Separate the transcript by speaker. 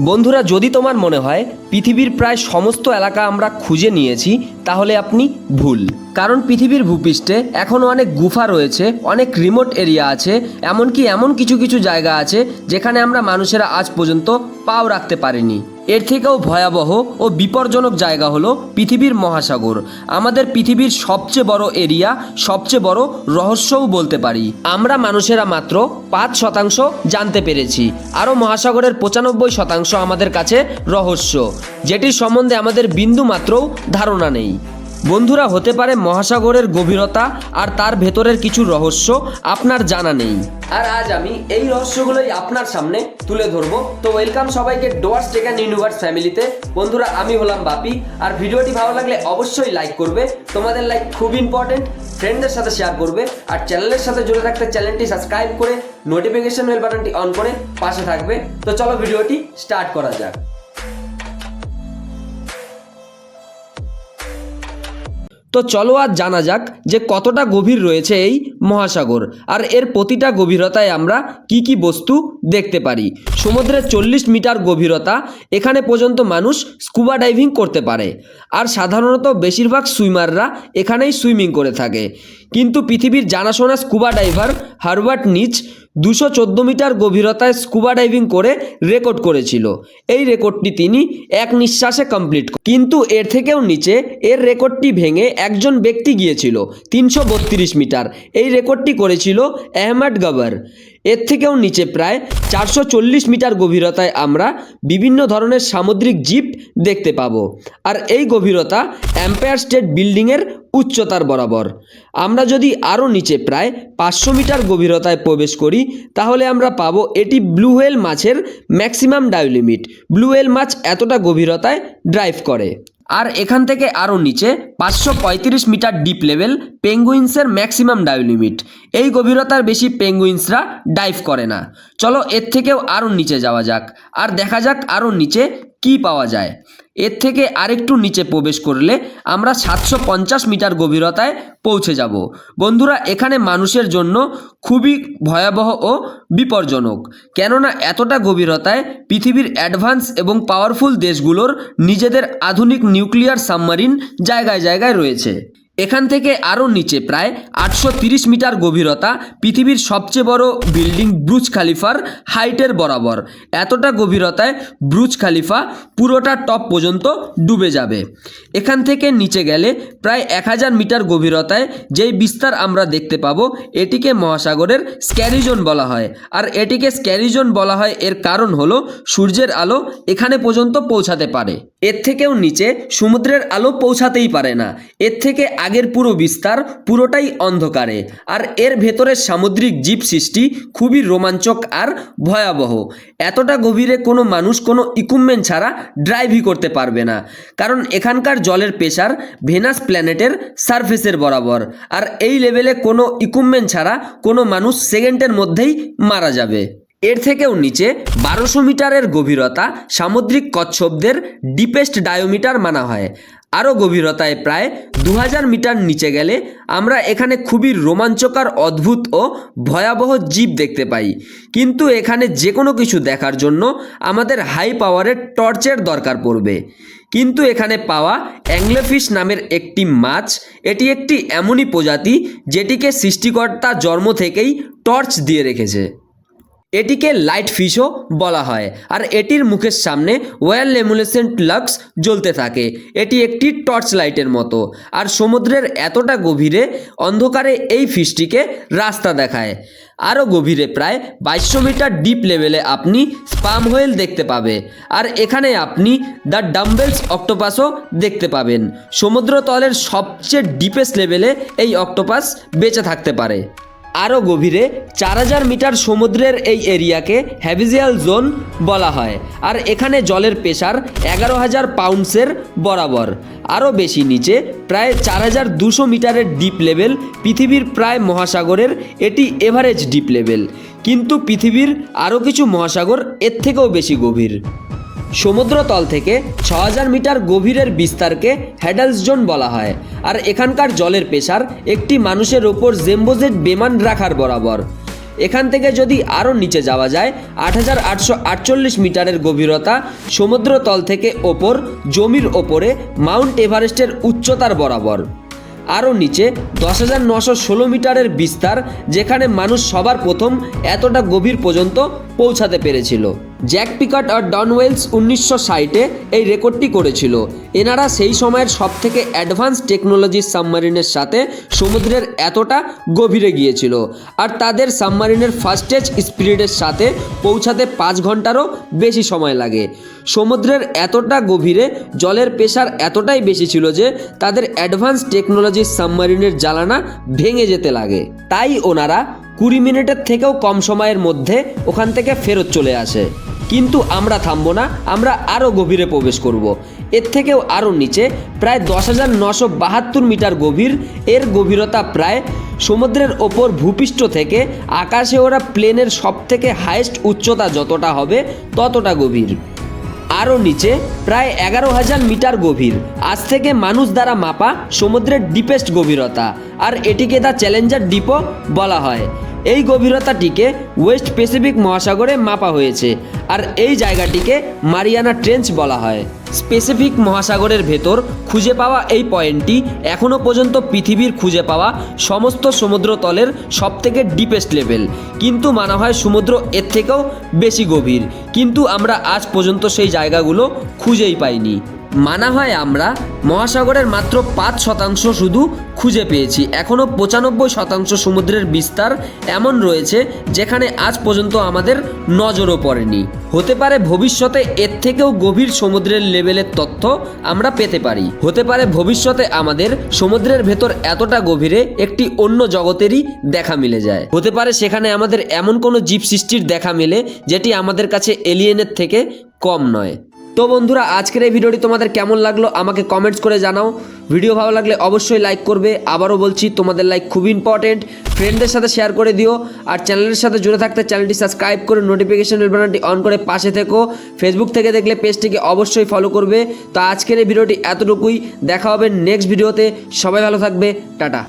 Speaker 1: বন্ধুরা, যদি তোমার মনে হয় পৃথিবীর প্রায় সমস্ত এলাকা আমরা খুঁজে নিয়েছি, তাহলে আপনি ভুল। কারণ পৃথিবীর ভূপৃষ্ঠে এখনও অনেক গুফা রয়েছে, অনেক রিমোট এরিয়া আছে, এমনকি এমন কিছু কিছু জায়গা আছে যেখানে আমরা মানুষেরা আজ পর্যন্ত পাও রাখতে পারিনি। এর থেকেও ভয়াবহ ও বিপজ্জনক জায়গা হলো পৃথিবীর মহাসাগর। আমাদের পৃথিবীর সবচেয়ে বড় এরিয়া সবচেয়ে বড় রহস্যও বলতে পারি। আমরা মানুষেরা মাত্র পাঁচ শতাংশ জানতে পেরেছি। আরও মহাসাগরের পঁচানব্বই শতাংশ আমাদের কাছে রহস্য, যেটির সম্বন্ধে আমাদের বিন্দু মাত্রও ধারণা নেই। বন্ধুরা হতে পারে মহাসাগরের গভীরতা আর তার ভেতরের কিছু রহস্য, আপনার জানা নেই। আর আজ আমি এই রহস্যগুলোই আপনার সামনে তুলে ধরবো। তো ওয়েলকাম সবাইকে ডোয়ার্স টেকান ইউনিভার্স ফ্যামিলিতে বন্ধুরা, আমি হলাম বাপি, আর ভিডিওটি ভালো লাগলে অবশ্যই লাইক করবে। তোমাদের লাইক খুব ইম্পর্টেন্ট ফ্রেন্ডদের সাথে শেয়ার করবে, আর চ্যানেলের সাথে জুড়ে থাকতে চ্যানেলটি সাবস্ক্রাইব করে নোটিফিকেশন বেল বাটনটি অন করে পাশে থাকবে। তো চলো ভিডিওটি স্টার্ট করা যাক। তো চলো আজ জানা যাক যে কতটা গভীর রয়েছে এই মহাসাগর, আর এর প্রতিটা গভীরতায় আমরা কি কি বস্তু দেখতে পারি। সমুদ্রের চল্লিশ মিটার গভীরতা, এখানে পর্যন্ত মানুষ স্কুবা ডাইভিং করতে পারে। আর সাধারণত বেশিরভাগ সুইমাররা এখানেই সুইমিং করে থাকে। কিন্তু পৃথিবীর জানাশোনা স্কুবা ডাইভার হারবার্ট নিচ দুশো চোদ্দ মিটার গভীরতায় স্কুবা ডাইভিং করে রেকর্ড করেছিল। এই রেকর্ডটি তিনি এক নিঃশ্বাসে কমপ্লিট কিন্তু এর থেকেও নিচে এর রেকর্ডটি ভেঙে একজন ব্যক্তি গিয়েছিল, তিনশো বত্রিশ মিটার। এই রেকর্ডটি করেছিল আহমেদ গবর। এর থেকেও নিচে প্রায় চারশো চল্লিশ মিটার গভীরতায় আমরা বিভিন্ন ধরনের সামুদ্রিক জীব দেখতে পাবো। আর এই গভীরতা এম্পায়ার স্টেট বিল্ডিংয়ের উচ্চতার বরাবর। আমরা যদি আরও নিচে প্রায় পাঁচশো মিটার গভীরতায় প্রবেশ করি, তাহলে আমরা পাবো এটি ব্লু মাছের maximum dive limit blue whale মাছ এতটা গভীরতায় ড্রাইভ করে। আর এখান থেকে আরও নিচে পাঁচশো পঁয়ত্রিশ মিটার ডিপ লেভেল পেঙ্গুইন্সের ম্যাক্সিমাম ডাইভ লিমিট এই গভীরতার বেশি পেঙ্গুইন্সরা ডাইভ করে না। চলো এর থেকেও আরও নিচে যাওয়া যাক। আর দেখা যাক আরও নিচে কি পাওয়া যায়। এর থেকে আরেকটু নিচে প্রবেশ করলে আমরা সাতশো পঞ্চাশ মিটার গভীরতায় পৌঁছে যাব। বন্ধুরা, এখানে মানুষের জন্য খুবই ভয়াবহ ও বিপজ্জনক, কেননা এতটা গভীরতায় পৃথিবীর অ্যাডভান্স এবং পাওয়ারফুল দেশগুলোর নিজেদের আধুনিক নিউক্লিয়ার সাবমারিন জায়গায় জায়গায় রয়েছে। এখান থেকে আরও নিচে প্রায় আটশো মিটার গভীরতা, পৃথিবীর সবচেয়ে বড় বিল্ডিং ব্রুজ খালিফার হাইটের বরাবর। এতটা গভীরতায় ব্রুজ খালিফা পুরোটা টপ পর্যন্ত ডুবে যাবে। এখান থেকে নিচে গেলে প্রায় এক হাজার মিটার গভীরতায় যেই বিস্তার আমরা দেখতে পাবো, এটিকে মহাসাগরের স্ক্যারিজোন বলা হয়। আর এটিকে স্ক্যারিজোন বলা হয় এর কারণ হলো সূর্যের আলো এখানে পর্যন্ত পৌঁছাতে পারে। এর থেকেও নিচে সমুদ্রের আলো পৌঁছাতেই পারে না। এর থেকে আগের পুরো বিস্তার পুরোটাই অন্ধকারে। আর এর ভেতরের সামুদ্রিক জীব সৃষ্টি খুবই রোমাঞ্চক আর ভয়াবহ। এতটা গভীরে কোনো মানুষ কোনো ইকুইপমেন্ট ছাড়া ড্রাইভই করতে পারবে না। কারণ এখানকার জলের প্রেশার ভেনাস প্ল্যানেটের সারফেসের বরাবর। আর এই লেভেলে কোনো ইকুইপমেন্ট ছাড়া কোনো মানুষ সেকেন্ডের মধ্যেই মারা যাবে। এর থেকেও নিচে বারোশো মিটারের গভীরতা সামুদ্রিক কচ্ছপদের ডিপেস্ট ডায়োমিটার মানা হয়। আরও গভীরতায় প্রায় দু হাজার মিটার নিচে গেলে আমরা এখানে খুবই রোমাঞ্চকর, অদ্ভুত ও ভয়াবহ জীব দেখতে পাই। কিন্তু এখানে যে কোনো কিছু দেখার জন্য আমাদের হাই পাওয়ারের টর্চের দরকার পড়বে। কিন্তু এখানে পাওয়া অ্যাংলোফিশ নামের একটি মাছ, এটি একটি এমনই প্রজাতি যেটিকে সৃষ্টিকর্তা জন্ম থেকেই টর্চ দিয়ে রেখেছে। এটিকে লাইট ফিশও বলা হয়। আর এটির মুখের সামনে ওয়েল লেমুলেসেন্ট লাক্স জ্বলতে থাকে। এটি একটি টর্চ লাইটের মতো। আর সমুদ্রের এতটা গভীরে অন্ধকারে এই ফিশটিকে রাস্তা দেখায়। আরও গভীরে প্রায় বাইশশো মিটার ডিপ লেভেলে আপনি স্পাম হোয়েল দেখতে পাবে। আর এখানে আপনি দ্য ডাম্বেলস অক্টোপাসও দেখতে পাবেন। সমুদ্রতলের সবচেয়ে ডিপেস্ট লেভেলে এই অক্টোপাস বেঁচে থাকতে পারে। আরও গভীরে চার হাজার মিটার সমুদ্রের এই এরিয়াকে হ্যাভিজিয়াল জোন বলা হয়। আর এখানে জলের প্রেশার এগারো হাজার পাউন্ডসের বরাবর। আরও বেশি নিচে প্রায় চার হাজার দুশো মিটারের ডিপ লেভেল পৃথিবীর প্রায় মহাসাগরের এটি এভারেজ ডিপ লেভেল। কিন্তু পৃথিবীর আরও কিছু মহাসাগর এর থেকেও বেশি গভীর। সমুদ্রতল থেকে ছ হাজার মিটার গভীরের বিস্তারকে হ্যাডালস জোন বলা হয়। আর এখানকার জলের প্রেশার একটি মানুষের ওপর জেম্বোজেট বেমান রাখার বরাবর। এখান থেকে যদি আরও নিচে যাওয়া যায় আট হাজার আটশো আটচল্লিশ মিটারের গভীরতা সমুদ্রতল থেকে ওপর, জমির ওপরে মাউন্ট এভারেস্টের উচ্চতার বরাবর। আরও নিচে দশ হাজার নশো ষোলো মিটারের বিস্তার, যেখানে মানুষ সবার প্রথম এতটা গভীর পর্যন্ত পৌঁছাতে পেরেছিল। জ্যাক পিকাট আর ডন ওয়েলস উনিশশো ষাটে এই রেকর্ডটি করেছিল। এনারা সেই সময়ের সবথেকে অ্যাডভান্স টেকনোলজির সাবমারিনের সাথে সমুদ্রের এতটা গভীরে গিয়েছিল আর তাদের সাবমারিনের ফাস্টেজ স্পিরিটের সাথে পৌঁছাতে পাঁচ ঘন্টারও বেশি সময় লাগে। সমুদ্রের এতটা গভীরে জলের প্রেশার এতটাই বেশি ছিল যে তাদের অ্যাডভান্স টেকনোলজির সাবমারিনের জ্বালানা ভেঙে যেতে লাগে। তাই ওনারা কুড়ি মিনিটের থেকেও কম সময়ের মধ্যে ওখান থেকে ফেরত চলে আসে। কিন্তু আমরা থামবো না, আমরা আরও গভীরে প্রবেশ করব। এর থেকেও আরও নিচে প্রায় দশ হাজার নশো বাহাত্তর মিটার গভীর, এর গভীরতা প্রায় সমুদ্রের ওপর ভূপৃষ্ঠ থেকে আকাশে ওরা প্লেনের সব থেকে হায়েস্ট উচ্চতা যতটা হবে ততটা গভীর আরও নিচে প্রায় এগারো হাজার মিটার গভীর। আজ থেকে মানুষ দ্বারা মাপা সমুদ্রের ডিপেস্ট গভীরতা। আর এটিকে দ্য চ্যালেঞ্জার ডিপো বলা হয়। এই গভীরতাটিকে ওয়েস্ট প্যাসিফিক মহাসাগরে মাপা হয়েছে। আর এই জায়গাটিকে মারিয়ানা ট্রেঞ্চ বলা হয়। স্পেসিফিক মহাসাগরের ভেতর খুঁজে পাওয়া এই পয়েন্টটি এখনও পর্যন্ত পৃথিবীর খুঁজে পাওয়া সমস্ত সমুদ্রতলের সবথেকে ডিপেস্ট লেভেল কিন্তু মানা হয় সমুদ্র এর থেকেও বেশি গভীর। কিন্তু আমরা আজ পর্যন্ত সেই জায়গাগুলো খুঁজেই পাইনি। মানা হয় আমরা মহাসাগরের মাত্র পাঁচ শতাংশ শুধু খুঁজে পেয়েছি। এখনও পঁচানব্বই শতাংশ সমুদ্রের বিস্তার এমন রয়েছে, যেখানে আজ পর্যন্ত আমাদের নজরও পড়েনি। হতে পারে ভবিষ্যতে এর থেকেও গভীর সমুদ্রের লেভেলের তথ্য আমরা পেতে পারি। হতে পারে ভবিষ্যতে আমাদের সমুদ্রের ভেতর এতটা গভীরে একটি অন্য জগতেরই দেখা মিলে যায়। হতে পারে সেখানে আমাদের এমন কোনো জীব সৃষ্টির দেখা মেলে, যেটি আমাদের কাছে এলিয়েনের থেকে কম নয়। তো বন্ধুরা, আজকের এই ভিডিওটি তোমাদের কেমন লাগল আমাকে কমেন্টস করে জানাও। ভিডিও ভালো লাগলে অবশ্যই লাইক করবে। আবারও বলছি, তোমাদের লাইক খুবই ইম্পর্টেন্ট ফ্রেন্ডদের সাথে শেয়ার করে দিও। আর চ্যানেলের সাথে জুড়ে থাকতে চ্যানেলটি সাবস্ক্রাইব করে নোটিফিকেশন বাটনটি অন করে পাশে থেকো। ফেসবুক থেকে দেখলে পেজটিকে অবশ্যই ফলো করবে। তো আজকের এই ভিডিওটি এতটুকুই। দেখা হবে নেক্সট ভিডিওতে সবাই ভালো থাকবে। টাটা।